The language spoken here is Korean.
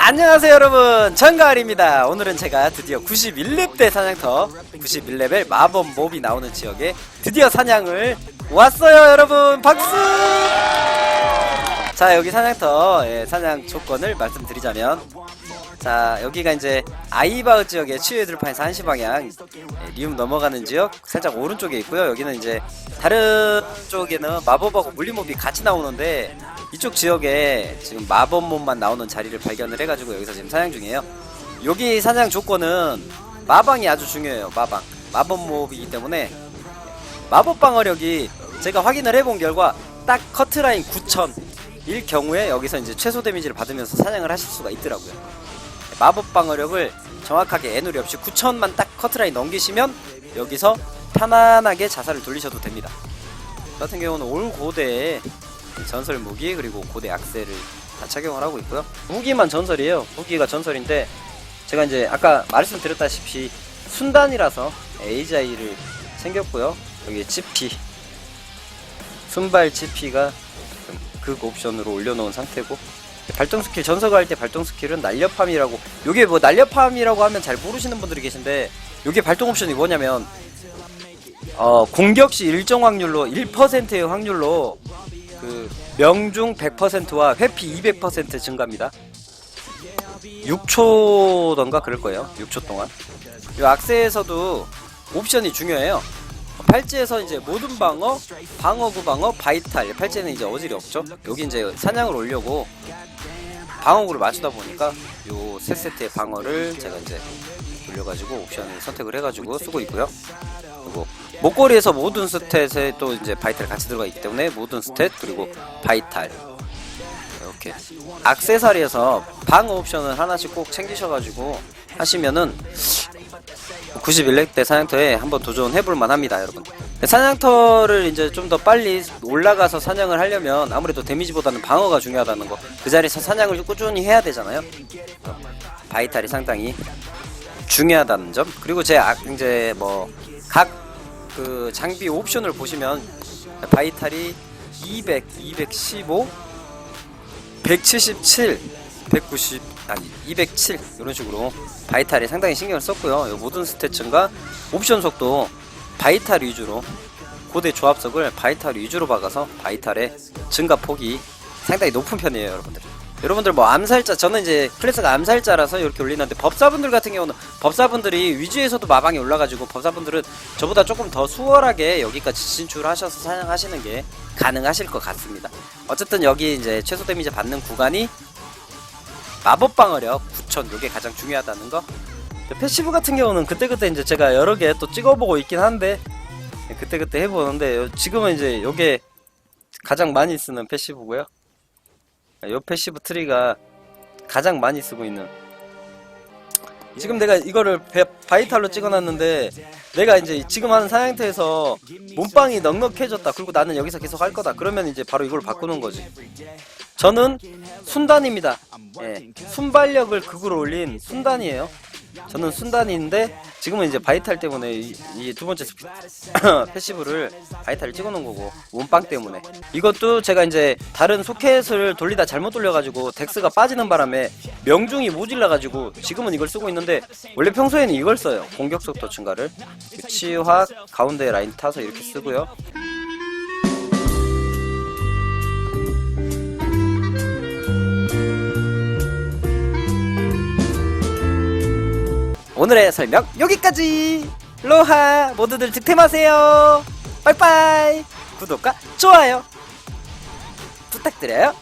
안녕하세요 여러분. 정가을입니다. 오늘은 제가 드디어 91렙대 사냥터 91레벨 마법 몹이 나오는 지역에 드디어 사냥을 왔어요 여러분. 박수! 자 여기 사냥터 예, 사냥 조건을 말씀드리자면 자 여기가 이제 아이바흐 지역의 치유의 들판에서 한시 방향. 예, 리움 넘어가는 지역 살짝 오른쪽에 있고요. 여기는 이제 다른 쪽에는 마법하고 물리몹이 같이 나오는데 이쪽 지역에 지금 마법몹만 나오는 자리를 발견을 해가지고 여기서 지금 사냥 중이에요. 여기 사냥 조건은 마방이 아주 중요해요 마방. 마법몹이기 때문에 마법 방어력이 제가 확인을 해본 결과 딱 커트라인 9000일 경우에 여기서 이제 최소 데미지를 받으면서 사냥을 하실 수가 있더라고요 마법 방어력을 정확하게 애누리 없이 9000만 딱 커트라인 넘기시면 여기서 편안하게 자살을 돌리셔도 됩니다. 저 같은 경우는 올 고대에 전설 무기 그리고 고대 악세를 다 착용을 하고 있고요. 무기만 전설이에요. 무기가 전설인데 제가 이제 아까 말씀드렸다시피 순단이라서 AJ를 챙겼고요. 여기 GP 순발 GP가 극 옵션으로 올려놓은 상태고 발동 스킬 전서가 할 때 발동 스킬은 날렵함이라고 요게 뭐 날렵함이라고 하면 잘 모르시는 분들이 계신데 요게 발동 옵션이 뭐냐면 어 공격 시 일정 확률로 1%의 확률로 그 명중 100%와 회피 200% 증가입니다. 6초던가 그럴 거예요. 6초 동안. 이 악세에서도 옵션이 중요해요. 팔찌에서 이제 모든 방어, 방어 구 방어, 바이탈. 팔찌는 이제 어질이 없죠. 여기 이제 사냥을 올려고 방어구를 맞추다 보니까 요 세 세트의 방어를 제가 이제 돌려가지고 옵션을 선택을 해가지고 쓰고 있고요. 그리고 목걸이에서 모든 스탯에 또 이제 바이탈 같이 들어가 있기 때문에 모든 스탯 그리고 바이탈 이렇게 악세사리에서 방어 옵션을 하나씩 꼭 챙기셔가지고 하시면은 91렙대 사냥터에 한번 도전해볼 만합니다, 여러분. 사냥터를 이제 좀 더 빨리 올라가서 사냥을 하려면 아무래도 데미지보다는 방어가 중요하다는 거. 그 자리에서 사냥을 꾸준히 해야 되잖아요. 바이탈이 상당히 중요하다는 점. 그리고 제 악, 이제 뭐 각 그 장비 옵션을 보시면 바이탈이 200, 215, 177, 190 아니 207 이런 식으로 바이탈에 상당히 신경을 썼고요. 이 모든 스탯층과 옵션 속도 바이탈 위주로 고대 조합석을 바이탈 위주로 박아서 바이탈의 증가 폭이 상당히 높은 편이에요, 여러분들. 여러분들 뭐 암살자 저는 이제 클래스가 암살자라서 이렇게 올리는데 법사분들 같은 경우는 법사분들이 위주에서도 마방이 올라가지고 법사분들은 저보다 조금 더 수월하게 여기까지 진출하셔서 사냥하시는 게 가능하실 것 같습니다. 어쨌든 여기 이제 최소 데미지 받는 구간이 마법 방어력 9000 요게 가장 중요하다는 거. 패시브 같은 경우는 그때그때 이제 제가 여러 개 또 찍어보고 있긴 한데 그때그때 해보는데 요- 지금은 이제 요게 가장 많이 쓰는 패시브고요. 요 패시브 트리가 가장 많이 쓰고 있는 지금 내가 이거를 배- 바이탈로 찍어놨는데 내가 이제 지금 하는 사냥터에서 몸빵이 넉넉해졌다 그리고 나는 여기서 계속 할 거다 그러면 이제 바로 이걸 바꾸는 거지 저는 순단입니다. 예, 순발력을 극으로 올린 순단이에요. 저는 순단인데 지금은 이제 바이탈 때문에 이 두 번째 스피, 패시브를 바이탈을 찍어놓은 거고 몸빵 때문에. 이것도 제가 이제 다른 소켓을 돌리다 잘못 돌려가지고 덱스가 빠지는 바람에 명중이 모질라가지고 지금은 이걸 쓰고 있는데 원래 평소에는 이걸 써요. 공격 속도 증가를. 치화 가운데 라인 타서 이렇게 쓰고요 오늘의 설명 여기까지. 로하 모두들 득템하세요. 빠이빠이. 구독과 좋아요 부탁드려요